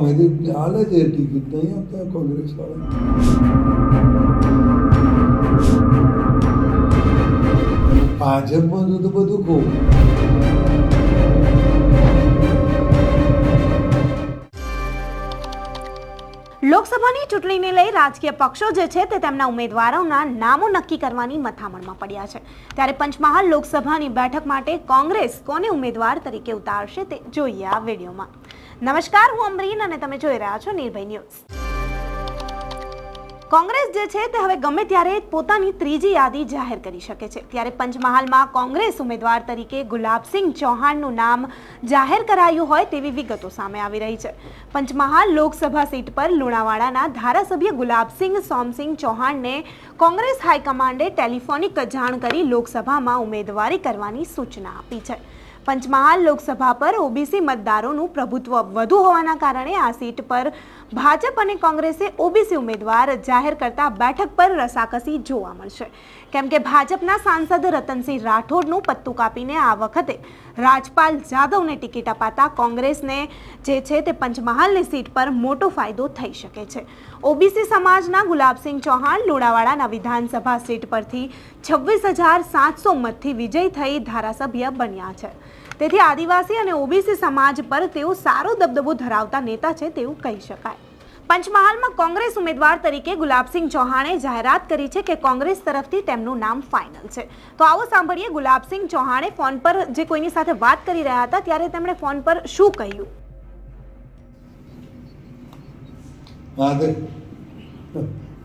સામેથી હાલે છે ટિકિટ નહીં આપતા કોંગ્રેસ વાળા ભાજપમાં તો તો બધું કહું લોકસભાની ચૂંટણીને લઈ રાજકીય પક્ષો જે છે તે તેમના ઉમેદવારોના નામો નક્કી કરવાની મથામણમાં પડ્યા છે. ત્યારે પંચમહાલ લોકસભાની બેઠક માટે કોંગ્રેસ કોને ઉમેદવાર તરીકે ઉતારશે તે જોઈએ આ વિડીયોમાં. નમસ્કાર, હું અમરીન અને તમે જોઈ રહ્યા છો નિર્ભય ન્યૂઝ. કોંગ્રેસ જે છે તે હવે ગમે ત્યારે પોતાની ત્રીજી યાદી જાહેર કરી શકે છે. ત્યારે પંચમહાલમાં કોંગ્રેસ ઉમેદવાર તરીકે ગુલાબસિંહ ચૌહાણનું નામ જાહેર કરાયું હોય તેવી વિગતો સામે આવી રહી છે. પંચમહાલ લોકસભા સીટ પર લુણાવાડાના ધારાસભ્ય ગુલાબસિંહ સોમસિંહ ચૌહાણને કોંગ્રેસ હાઈકમાન્ડે ટેલિફોનિક જાણ કરી લોકસભામાં ઉમેદવારી કરવાની સૂચના આપી છે. પંચમહાલ લોકસભા પર ઓબીસી મતદારોનું પ્રભુત્વ વધુ હોવાના કારણે આ સીટ પર ભાજપ અને કોંગ્રેસે ઓબીસી ઉમેદવાર જાહેર કરતા બેઠક પર રસાકસી જોવા મળશે. કેમ કે ભાજપના સાંસદ રતનસિંહ રાઠોડનું પત્તું કાપીને આ વખતે રાજપાલ જાદવને ટિકિટ અપાતા કોંગ્રેસને જે છે તે પંચમહાલની સીટ પર મોટો ફાયદો થઈ શકે છે. ઓબીસી સમાજના ગુલાબસિંહ ચૌહાણ લુણાવાડાના વિધાનસભા સીટ પરથી છવ્વીસ હજાર સાતસો મતથી વિજય થઈ ધારાસભ્ય બન્યા છે. તેથી આદિવાસી અને ઓબીસી સમાજ પર તેઓ સારો દબદબો ધરાવતા નેતા છે તેવું કહી શકાય. પંચમહાલમાં કોંગ્રેસ ઉમેદવાર તરીકે ગુલાબસિંહ ચૌહાણે જાહેરાત કરી છે કે કોંગ્રેસ તરફથી તેમનું નામ ફાઇનલ છે. તો આવો સાંભળીએ ગુલાબસિંહ ચૌહાણે ફોન પર જે કોઈની સાથે વાત કરી રહ્યા હતા ત્યારે તેમણે ફોન પર શું કહ્યું?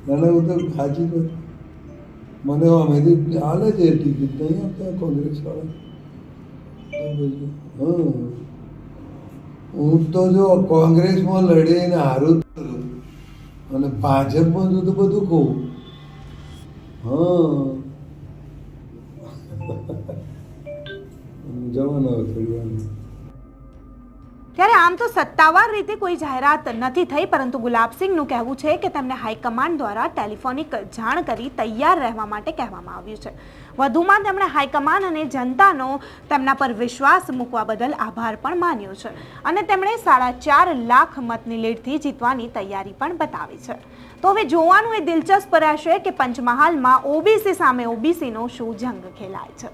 મને હું છે ટિકિટ. નહીં આપતા કોંગ્રેસ વાળા હા તો જો કોંગ્રેસમાં લડીને હારું અને ભાજપમાં જો તો બધું કહું. હા. જવાનું થોડી વાર. ત્યારે આમ તો સત્તાવાર રીતે કોઈ જાહેરાત નથી થઈ, પરંતુ ગુલાબસિંહનું કહેવું છે કે તેમને હાઈકમાન્ડ દ્વારા ટેલિફોનિક જાણ કરી તૈયાર રહેવા માટે કહેવામાં આવ્યું છે. વધુમાં તેમણે હાઈકમાન્ડ અને જનતાનો તેમના પર વિશ્વાસ મૂકવા બદલ આભાર પણ માન્યો છે અને તેમણે સાડા ચાર લાખ મતની લીડથી જીતવાની તૈયારી પણ બતાવી છે. તો હવે જોવાનું એ દિલચસ્પ રહેશે કે પંચમહાલમાં ઓબીસી સામે ઓબીસીનો શું જંગ ખેલાય છે.